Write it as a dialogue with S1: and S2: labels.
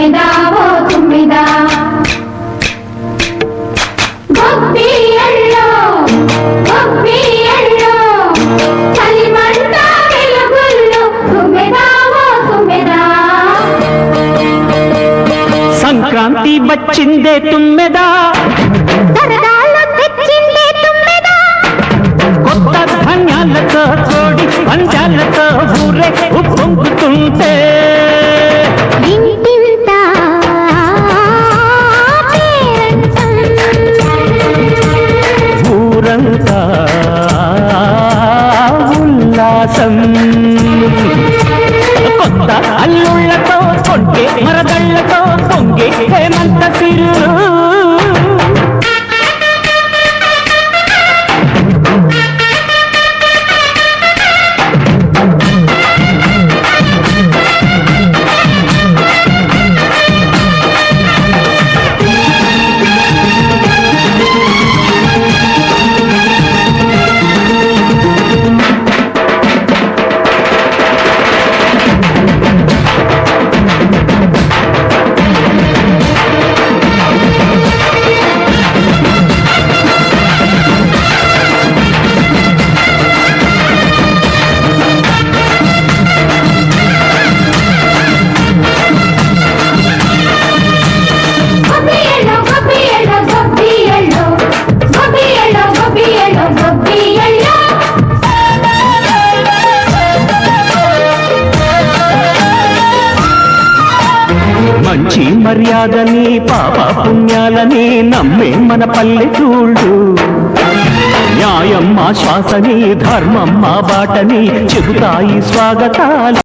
S1: తుమ్మిదా ఓ తుమ్మిదా.
S2: సంక్రాంతి వచ్చిందే తుమ్మెదా.
S1: కొత్త ధాన్యాలతో కోడి పంచాలతో ఊరే ఉప్పొంగుతుంటే ఉల్లాసం. కొత్త అల్లుళ్ళతో కొంటే మంచి మర్యాదని పాప పుణ్యాలని నమ్మే మన పల్లెటూళ్ళు న్యాయం మా శ్వాసని ధర్మం మా బాటని చెబుతాయి స్వాగతాలు.